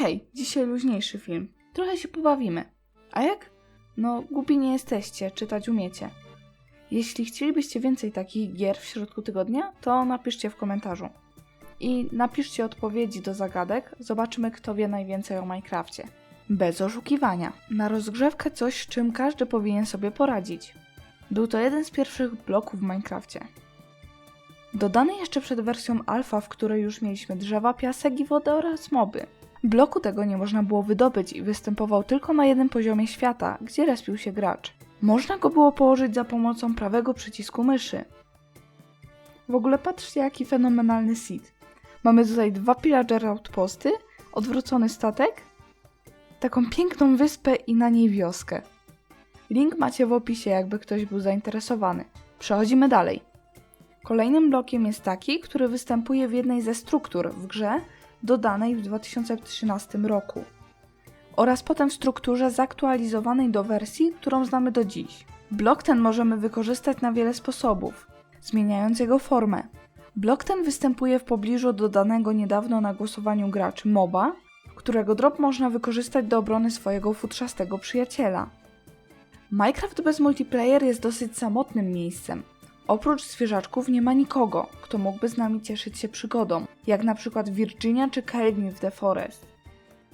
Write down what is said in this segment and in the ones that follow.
hej, dzisiaj luźniejszy film. Trochę się pobawimy. A jak? No, głupi nie jesteście, czytać umiecie. Jeśli chcielibyście więcej takich gier w środku tygodnia, to napiszcie w komentarzu. I napiszcie odpowiedzi do zagadek, zobaczymy kto wie najwięcej o Minecrafcie. Bez oszukiwania. Na rozgrzewkę coś, z czym każdy powinien sobie poradzić. Był to jeden z pierwszych bloków w Minecrafcie. Dodany jeszcze przed wersją alfa, w której już mieliśmy drzewa, piasek i wodę oraz moby. Bloku tego nie można było wydobyć i występował tylko na jednym poziomie świata, gdzie respił się gracz. Można go było położyć za pomocą prawego przycisku myszy. W ogóle patrzcie jaki fenomenalny seed. Mamy tutaj dwa pillager outposty, odwrócony statek, taką piękną wyspę i na niej wioskę. Link macie w opisie, jakby ktoś był zainteresowany. Przechodzimy dalej. Kolejnym blokiem jest taki, który występuje w jednej ze struktur w grze dodanej w 2013 roku oraz potem w strukturze zaktualizowanej do wersji, którą znamy do dziś. Blok ten możemy wykorzystać na wiele sposobów, zmieniając jego formę. Blok ten występuje w pobliżu dodanego niedawno na głosowaniu graczy MOBA, którego drop można wykorzystać do obrony swojego futrzastego przyjaciela. Minecraft bez multiplayer jest dosyć samotnym miejscem. Oprócz zwierzaczków nie ma nikogo, kto mógłby z nami cieszyć się przygodą, jak na przykład Virginia czy Kelvin w The Forest.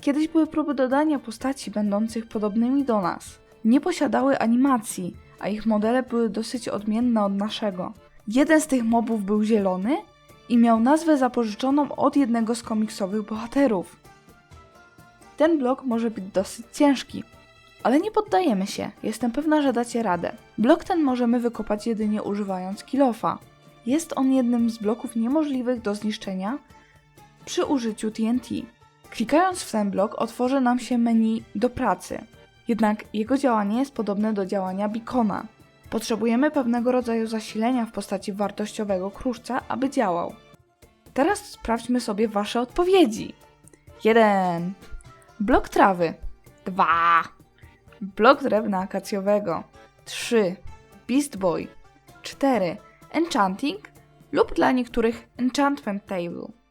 Kiedyś były próby dodania postaci będących podobnymi do nas. Nie posiadały animacji, a ich modele były dosyć odmienne od naszego. Jeden z tych mobów był zielony i miał nazwę zapożyczoną od jednego z komiksowych bohaterów. Ten blok może być dosyć ciężki, ale nie poddajemy się, jestem pewna, że dacie radę. Blok ten możemy wykopać jedynie używając kilofa. Jest on jednym z bloków niemożliwych do zniszczenia przy użyciu TNT. Klikając w ten blok otworzy nam się menu do pracy. Jednak jego działanie jest podobne do działania beacona. Potrzebujemy pewnego rodzaju zasilenia w postaci wartościowego kruszca, aby działał. Teraz sprawdźmy sobie Wasze odpowiedzi. 1. Blok trawy. 2. Blok drewna akacjowego. 3. Beast Boy. 4. Enchanting lub dla niektórych Enchantment Table.